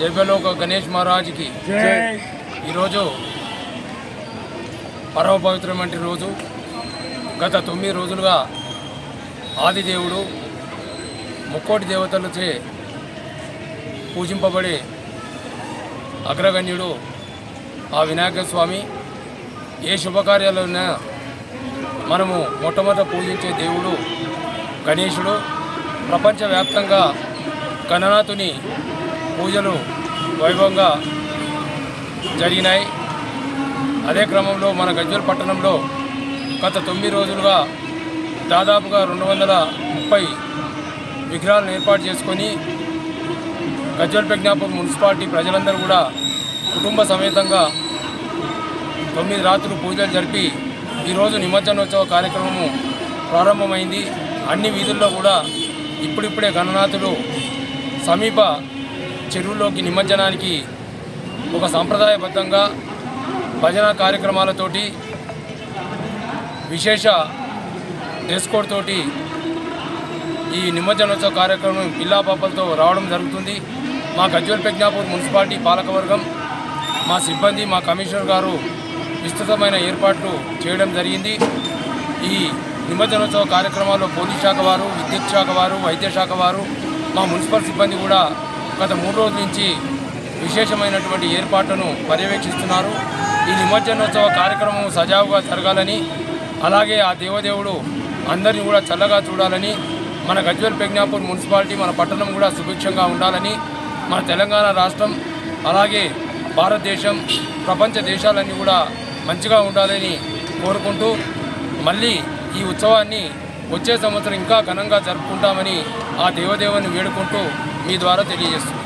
జైబలోక గణేష్ మహారాజ్కి ఈరోజు పరమ పవిత్రమైన రోజు. గత తొమ్మిది రోజులుగా ఆదిదేవుడు ముక్కోటి దేవతలచే పూజింపబడే అగ్రగణ్యుడు ఆ వినాయక స్వామి. ఏ శుభకార్యాలైనా మనము మొట్టమొదట పూజించే దేవుడు గణేశుడు ప్రపంచవ్యాప్తంగా గణనాథుని పూజలు వైభవంగా జరిగినాయి. అదే క్రమంలో మన గజ్వల్ పట్టణంలో గత తొమ్మిది రోజులుగా దాదాపుగా రెండు వందల ముప్పై విగ్రహాలను ఏర్పాటు చేసుకొని గజ్వల్ ప్రజ్ఞాపూర్ మున్సిపాలిటీ ప్రజలందరూ కూడా కుటుంబ సమేతంగా తొమ్మిది రాత్రులు పూజలు జరిపి ఈరోజు నిమజ్జనోత్సవ కార్యక్రమము ప్రారంభమైంది. అన్ని వీధుల్లో కూడా ఇప్పుడిప్పుడే గణనాథులు సమీప చెరువులోకి నిమజ్జనానికి ఒక సంప్రదాయబద్ధంగా భజన కార్యక్రమాలతోటి విశేష డ్రెస్ కోడ్ తోటి ఈ నిమజ్జనోత్సవ కార్యక్రమం పిల్లా పాపలతో రావడం జరుగుతుంది. మా గజ్వల్ పెజ్ఞాపూర్ మున్సిపాలిటీ పాలకవర్గం మా సిబ్బంది మా కమిషనర్ గారు విస్తృతమైన ఏర్పాట్లు చేయడం జరిగింది. ఈ నిమజ్జనోత్సవ కార్యక్రమాల్లో పోలీస్ శాఖ వారు విద్యుత్ శాఖ వారు వైద్య శాఖ వారు మా మున్సిపల్ సిబ్బంది కూడా గత మూడు రోజుల నుంచి విశేషమైనటువంటి ఏర్పాట్లను పర్యవేక్షిస్తున్నారు. ఈ నిమజ్జనోత్సవ కార్యక్రమం సజావుగా జరగాలని అలాగే ఆ దేవదేవుడు అందరినీ కూడా చల్లగా చూడాలని మన గజ్వల్ ప్రజ్ఞాపూర్ మున్సిపాలిటీ మన పట్టణం కూడా సుభిక్షంగా ఉండాలని మన తెలంగాణ రాష్ట్రం అలాగే భారతదేశం ప్రపంచ దేశాలన్నీ కూడా మంచిగా ఉండాలని కోరుకుంటూ మళ్ళీ ఈ ఉత్సవాన్ని వచ్చే సంవత్సరం ఇంకా ఘనంగా జరుపుకుంటామని ఆ దేవదేవుని వేడుకుంటూ మీ ద్వారా తెలియజేస్తున్నాను